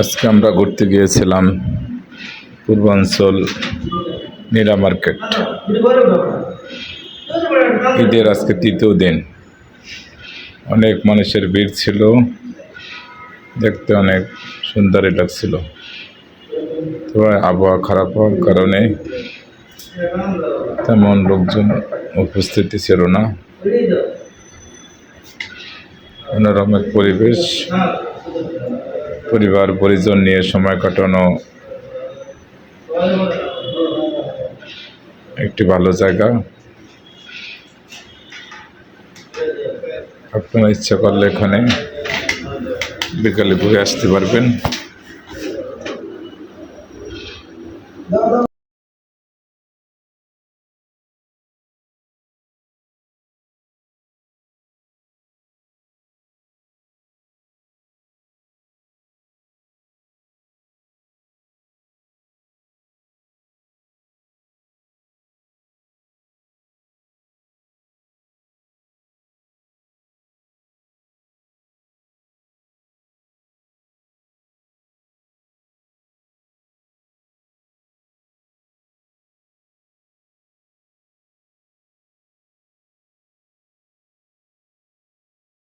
আজকে আমরা ঘুরতে গিয়েছিলাম পূর্বাঞ্চল নীলা মার্কেট। ঈদের আজকে তৃতীয় দিন। অনেক মানুষের ভিড় ছিল। দেখতে অনেক সুন্দরই লাগছিল। তবে আবহাওয়া খারাপ হওয়ার কারণে তেমন লোকজন উপস্থিতি ছিল না। মনোরম পরিবেশ। পরিবার, পরিজন নিয়ে সময় কাটানো একটি ভালো জায়গা। আপনারা ইচ্ছা করলে এখানে বিকালে ঘুরে আসতে পারবেন।